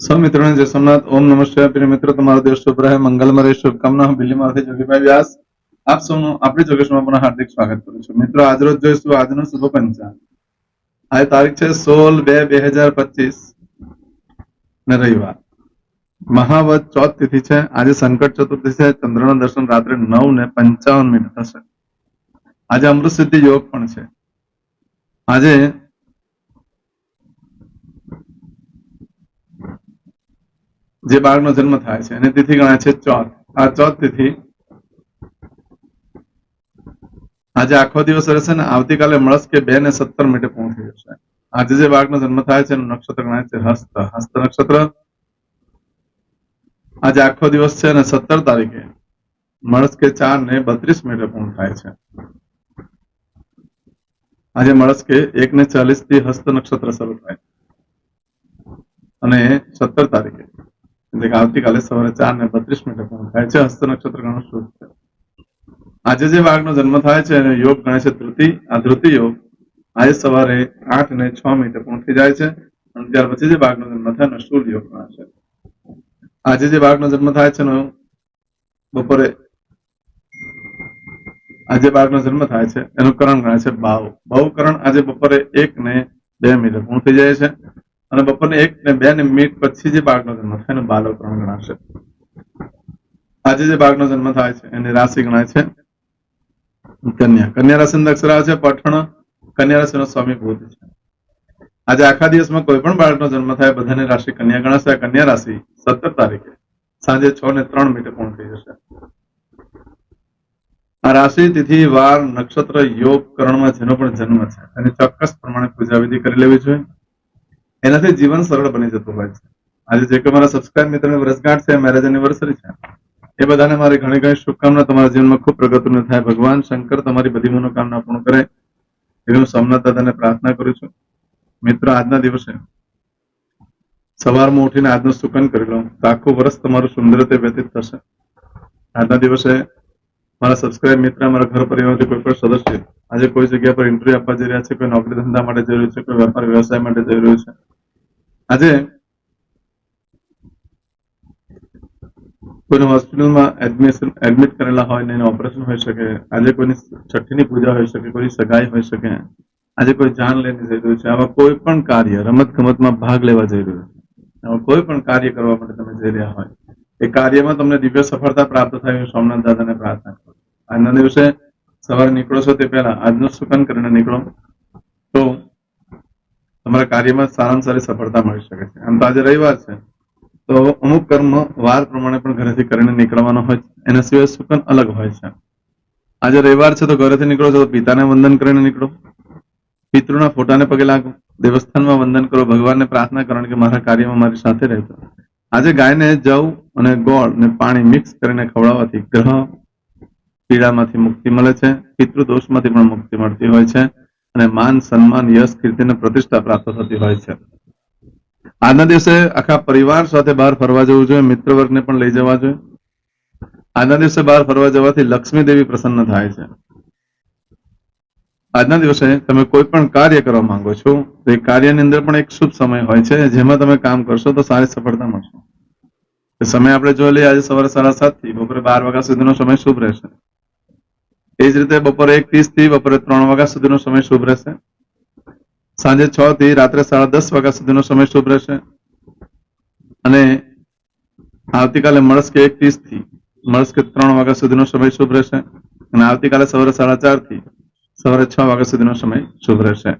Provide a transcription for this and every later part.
સૌ જય સોમનાથ. ઓમ નમઃ પ્રિય મિત્રો, તમારો દેશ શુભ રહે. મંગલમય શુભકામના. હું દિલ્હીમાંથી જોગીભાઈ વ્યાસ. આપ સૌનું આપણી જોગેશમાં પણ હાર્દિક સ્વાગત કરું છું. મિત્રો આજરોજ જોઈશું આજનો શુભ પંચાંગ. આજે તારીખ છે સોળ બે બે હજાર પચીસ ને રવિવાર. મહાવત ચોથ તિથિ છે. આજે સંકટ ચતુર્થી છે. ચંદ્રનું દર્શન રાત્રે નવ ને પંચાવન મિનિટ થશે. આજે અમૃત સિદ્ધિ યોગ પણ છે. આજે જે બાળકનો જન્મ થાય છે. અને તિથિ ગણાય છે ચોથ આ ચોથ તિથિ આજે આખો દિવસ રહેશે ને આવતીકાલે મળસ કે બે ને સત્તર મિનિટે પહોંચી જશે. આજે જે બાળકનો જન્મ થાય છે એનું નક્ષત્ર ગણાય છે હસ્ત. હસ્ત નક્ષત્ર આજે આખો દિવસ છે અને સત્તર તારીખે મળસ કે ચાર ને બત્રીસ મિનિટે પૂર્ણ થાય છે. આજે મળસ કે એક ને ચાલીસથી હસ્ત નક્ષત્ર શરૂ થાય અને સત્તર તારીખે આવતીકાલે સવારે ચાર ને બત્રીસ મિનિટે પૂર્ણ થાય છે હસ્ત નક્ષત્ર ઘણું શુભ છે આજે જે વાઘનો જન્મ થાય છે આજે સવારે આઠ ને છ મિનિટે પૂર્ણ જાય છે અને ત્યાર પછી જે વાઘનો જન્મ થાય એનો સૂર્ય યોગ ગણાય છે. આજે જે વાઘનો જન્મ થાય છે બપોરે આજે બાળકનો જન્મ થાય છે એનું કરણ ગણાય છે ભાવ ભાવકરણ આજે બપોરે એક ને બે મિનિટે પૂર્ણ થઈ જાય છે. અને બપોરને એક ને બે ને મિનિટ પછી જે બાળકનો જન્મ થાય એનું બાલકરણ ગણાશે. આજે જે બાળકનો જન્મ થાય છે, એની રાશિ ગણાય છે કન્યા. કન્યા રાશિ અક્ષર આવે છે પઠણ, કન્યા રાશિનો સ્વામી બુધ છે. આજે આખા દિવસમાં કોઈ પણ બાળકનો જન્મ થાય, બધાની રાશિ કન્યા ગણાશે. કન્યા રાશિ સત્તર તારીખે સાંજે છ ને ત્રણ મિનિટે પૂર્ણ થઈ જશે. આ રાશિ, તિથિ, વાર, નક્ષત્ર, યોગ, કરણમાં જેનો પણ જન્મ છે, એની ચોક્કસ પ્રમાણે પૂજા વિધિ કરી લેવી જોઈએ. એનાથી જીવન સરળ બની જતું હોય છે. આજે જે કે મારા સબસ્ક્રાઇબ મિત્રોની વર્ષગાંઠ છે મેરેજ એનિવર્સરી છે, એ બધાને મારી ઘણી ઘણી શુભકામના. તમારા જીવનમાં ખૂબ પ્રગતિનું થાય. ભગવાન શંકર તમારી બધી મનોકામના પૂર્ણ કરે, એવી હું સોમનાથ પ્રાર્થના કરું છું. મિત્રો, આજના દિવસે સવારમાં ઉઠીને આજનું સુકન કરી લો તો આખું વર્ષ તમારું સુંદર રીતે વ્યતીત થશે. આજના દિવસે મારા સબસ્ક્રાઇબ મિત્ર, મારા ઘર પરિવારથી કોઈ પણ સદસ્ય આજે કોઈ જગ્યા પર ઇન્ટરવ્યુ આપવા જઈ રહ્યા છે, કોઈ નોકરી ધંધા માટે જઈ રહ્યું છે, કોઈ વેપાર વ્યવસાય માટે જઈ રહ્યું છે આજે કોઈને હોસ્પિટલમાં એડમિશન એડમિટ કરેલા હોય ને ઓપરેશન હોઈ શકે આજે કોઈની છઠ્ઠીની પૂજા હોઈ શકે કોઈની સગાઈ હોઈ શકે આજે કોઈ જાન લઈને જઈ રહ્યું છે આવા કોઈ પણ કાર્ય રમત ગમતમાં ભાગ લેવા જઈ રહ્યું છે આવા કોઈ પણ કાર્ય કરવા માટે તમે જઈ રહ્યા હોય એ કાર્યમાં તમને દિવ્ય સફળતા પ્રાપ્ત થાય એવી સોમનાથ દાદાને પ્રાર્થના કરો આજના દિવસે સવારે નીકળો છો તે પહેલા આજનું સુકન કરીને નીકળો તમારા કાર્યમાં સારામાં સારી સફળતા મળી શકે છે. આમ તો આજે રવિવાર છે. તો અમુક કર્મ વાર પ્રમાણે પણ ઘરેથી કરીને નીકળવાનો હોય છે. એના સિવાય સુકન અલગ હોય છે. આજે રવિવાર છે તો ઘરેથી નીકળો છો તો પિતાને વંદન કરીને નીકળો. પિતૃના ફોટાને પગે લાગો. દેવસ્થાનમાં વંદન કરો. ભગવાનને પ્રાર્થના કરો કે મારા કાર્યમાં મારી સાથે રહેતો આજે ગાયને જવ અને ગોળ ને પાણી મિક્સ કરીને ખવડાવવાથી ગ્રહ પીડામાંથી મુક્તિ મળે છે. પિતૃ દોષમાંથી પણ મુક્તિ મળતી હોય છે. અને માન, સન્માન, યશ કીર્તિ અને પ્રતિષ્ઠા પ્રાપ્ત થતી હોય છે. આજના દિવસે આખા પરિવાર સાથે બહાર ફરવા જવું જોઈએ મિત્ર વર્ગને પણ લઈ જવા જોઈએ. આજના દિવસે બહાર ફરવા જવાથી લક્ષ્મી દેવી પ્રસન્ન થાય છે. આજના દિવસે તમે કોઈ પણ કાર્ય કરવા માંગો છો, તો એ કાર્યની અંદર પણ એક શુભ સમય હોય છે, જેમાં તમે કામ કરશો તો સારી સફળતા મળશે. સમય આપણે જોઈ લઈએ, આજે સવારે સાડા સાતથી બપોરે બાર વાગ્યા સુધીનો સમય શુભ રહેશે. એ જ રીતે બપોરે એક ત્રીસથી બપોરે ત્રણ વાગ્યા સુધીનો સમય શુભ રહેશે. સાંજે છ થી રાત્રે સાડા દસ વાગ્યા સુધીનો સમય શુભ રહેશે. અને આવતીકાલે મળસ્કે એક ત્રીસથી મળસ્કે ત્રણ વાગ્યા સુધીનો સમય શુભ રહેશે. અને આવતીકાલે સવારે સાડા ચારથી સવારે છ વાગ્યા સુધીનો સમય શુભ રહેશે.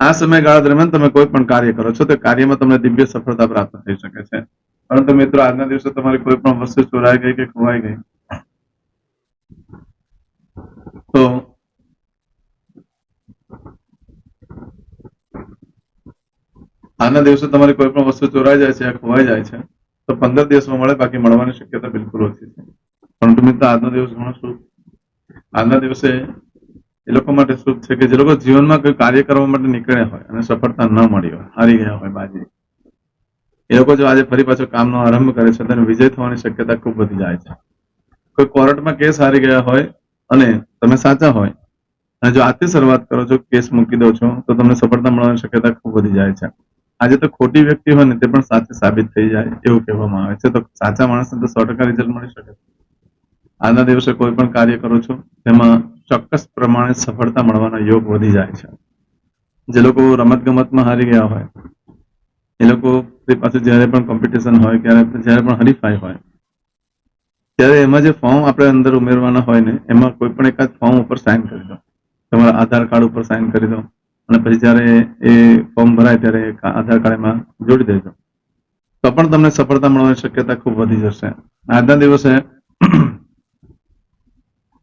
આ સમયગાળા દરમિયાન તમે કોઈ પણ કાર્ય કરો છો, તો કાર્યમાં તમને દિવ્ય સફળતા પ્રાપ્ત થઈ શકે છે. પરંતુ મિત્રો, આજના દિવસે તમારી કોઈ પણ વસ્તુ ચોરાઈ ગઈ કે ખોવાઈ ગઈ તો આજના દિવસે તમારી કોઈ પણ વસ્તુ ચોરાઈ જાય છે, ખોવાઈ જાય છે, તો પંદર દિવસમાં મળે, બાકી મળવાની શક્યતા બિલકુલ ઓછી છે. પરંતુ મિત્રો, આજનો દિવસ ઘણો શુભ આજના દિવસે એ લોકો માટે શુભ છે કે જે લોકો જીવનમાં કોઈ કાર્ય કરવા માટે નીકળ્યા હોય અને સફળતા ન મળી હોય, હારી ગયા હોય બાજી. એ લોકો જો આજે ફરી પાછો કામનો આરંભ કરે છે, તેને વિજય થવાની શક્યતા ખૂબ વધી જાય છે. કોઈ કોર્ટમાં કેસ હારી ગયા હોય અને તમે સાચા હોય. અને જો આજથી શરૂઆત કરો છો, કેસ મૂકી દો છો, તો તમને સફળતા મળવાની શક્યતા ખૂબ વધી જાય છે. આજે તો ખોટી વ્યક્તિ હોય ને તે પણ સાચી સાબિત થઈ જાય એવું કહેવામાં આવે છે. તો સાચા માણસને તો સો ટકા રિઝલ્ટ મળી શકે. આજના દિવસે કોઈ પણ કાર્ય કરો છો, તેમાં ચોક્કસ પ્રમાણે સફળતા મળવાનો યોગ વધી જાય છે. જે લોકો રમત ગમતમાં હારી ગયા હોય, એ લોકો પાસે જ્યારે પણ કોમ્પિટિશન હોય, ક્યારે જ્યારે પણ હરીફાઈ હોય ત્યારે એમાં જે ફોર્મ આપણે અંદર ઉમેરવાના હોય ને, એમાં કોઈ પણ એકાદ ફોર્મ ઉપર સાઇન કરી દો. તમારા આધાર કાર્ડ ઉપર સાઇન કરી દો. અને પછી જ્યારે એ ફોર્મ ભરાય ત્યારે આધાર કાર્ડ એમાં જોડી દેજો. તો પણ તમને સફળતા મળવાની શક્યતા ખૂબ વધી જશે. આજના દિવસે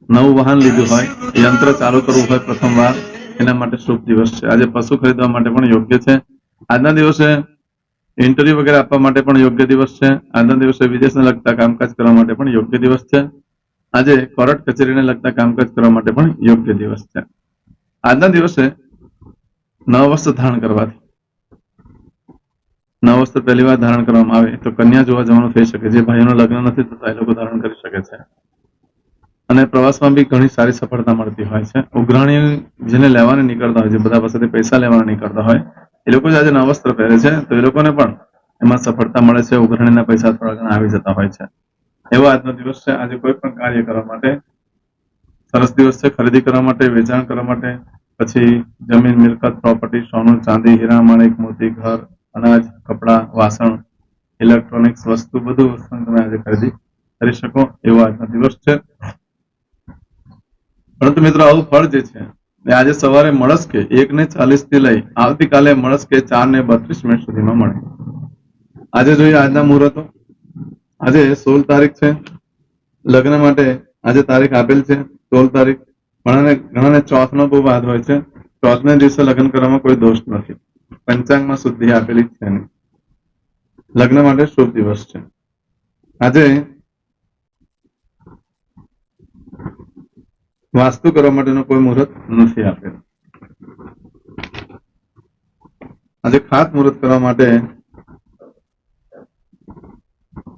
નવું વાહન લીધું હોય, યંત્ર ચાલુ કરવું હોય પ્રથમવાર, એના માટે શુભ દિવસ છે. આજે પશુ ખરીદવા માટે પણ યોગ્ય છે. આજના દિવસે ઇન્ટરવ્યુ વગેરે આપવા માટે પણ યોગ્ય દિવસ છે. આજના દિવસે વિદેશને લગતા કામકાજ કરવા માટે પણ યોગ્ય દિવસ છે. આજે કોર્ટ કચેરીને લગતા કામકાજ કરવા માટે પણ યોગ્ય દિવસ છે. આજના દિવસે નવ વસ્ત્ર ધારણ કરવાથી. નવ વસ્ત્ર પહેલી વાર ધારણ કરવામાં આવે તો કન્યા જોવા જવાનું થઈ શકે. જે ભાઈઓનું લગ્ન નથી થતા, એ લોકો ધારણ કરી શકે છે. અને પ્રવાસમાં બી ઘણી સારી સફળતા મળતી હોય છે. ઉઘરાણી જેને લેવાને નીકળતા હોય છે બધા પાસેથી પૈસા લેવાના નીકળતા હોય એ લોકો જ આજે નવ પહેરે છે, તો એ લોકોને પણ એમાં સફળતા મળે છે, ઉઘરણીના પૈસા થોડા ઘણા આવી જતા હોય છે. એવો આજનો દિવસ છે. આજે કોઈ પણ કાર્ય કરવા માટે, સરસ દિવસ છે. ખરીદી કરવા માટે, વેચાણ કરવા માટે, પછી જમીન, મિલકત પ્રોપર્ટી સોનું, ચાંદી હીરા માણેક મોતી ઘર, અનાજ, કપડાં, વાસણ ઇલેક્ટ્રોનિક્સ વસ્તુ, બધું વસ્તુ તમે આજે ખરીદી કરી શકો એવો આજનો દિવસ છે. પરંતુ મિત્રો, આવું ફળ જે છે એ આજે સવારે મળસ્કે એક ને ચાલીસથી લઈ આવતીકાલે મળસ્કે ચાર ને બત્રીસ મિનિટ સુધીમાં મળે. આજે જોઈએ આજના મુહૂર્તો. આજે સોળ તારીખ છે. લગ્ન માટે આજે તારીખ આપેલ છે, સોળ તારીખ. ઘણાને ઘણાને ચોથ નો બહુ વાદ હોય છે. ચોથ ને દિવસે લગ્ન કરવામાં કોઈ દોષ નથી. પંચાંગમાં શુદ્ધિ આપેલી છે નહીં લગ્ન માટે શુભ દિવસ છે. આજે વાસ્તુ કરવા માટેનો કોઈ મુહૂર્ત નથી આપેલો. આજે ખાત મુહૂર્ત કરવા માટે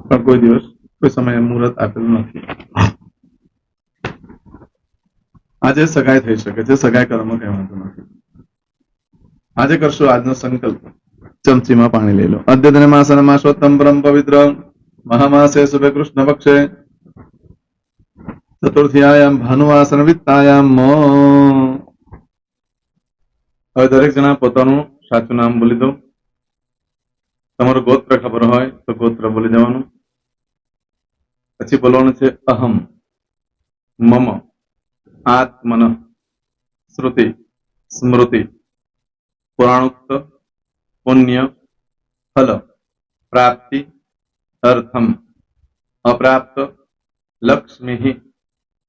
પણ કોઈ દિવસ, કોઈ સમયે મુહૂર્ત આપેલું નથી. આજે સગાઈ થઈ શકે છે, સગાઈ કરવામાં કઈ વાંધો નથી. આજે કરશો આજનો સંકલ્પ. ચમચીમાં પાણી લઈ લો. અદ્યતન માસન માસોત્તમ પરમ પવિત્ર મહામાસે શુભે કૃષ્ણ પક્ષે ચતુર્થીયાયામ ભાનુવાસન વિત્તાયામ હવે દરેક જણા પોતાનું સાચું નામ બોલી દો. તમારું ગોત્ર ખબર હોય તો ગોત્ર બોલી દેવાનું. પછી બોલવાનું છે અહમ, મમ, આત્મન, શ્રુતિ, સ્મૃતિ, પુરાણોક્ત, પુણ્ય, ફલ, પ્રાપ્તિ, અર્થમ, અપ્રાપ્ત, લક્ષ્મી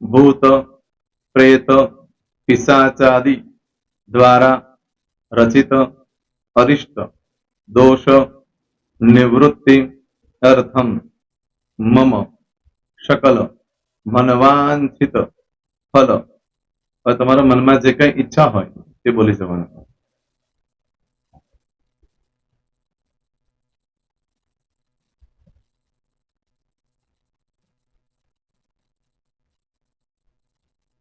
ભૂત પ્રેત પિશાચાદિ દ્વારા રચિત અરિષ્ટ દોષ નિવૃત્તિ અર્થમ મમ શકલ મનવાંછિત ફલ હવે તમારા મનમાં જે કઈ ઈચ્છા હોય તે બોલી જવાનું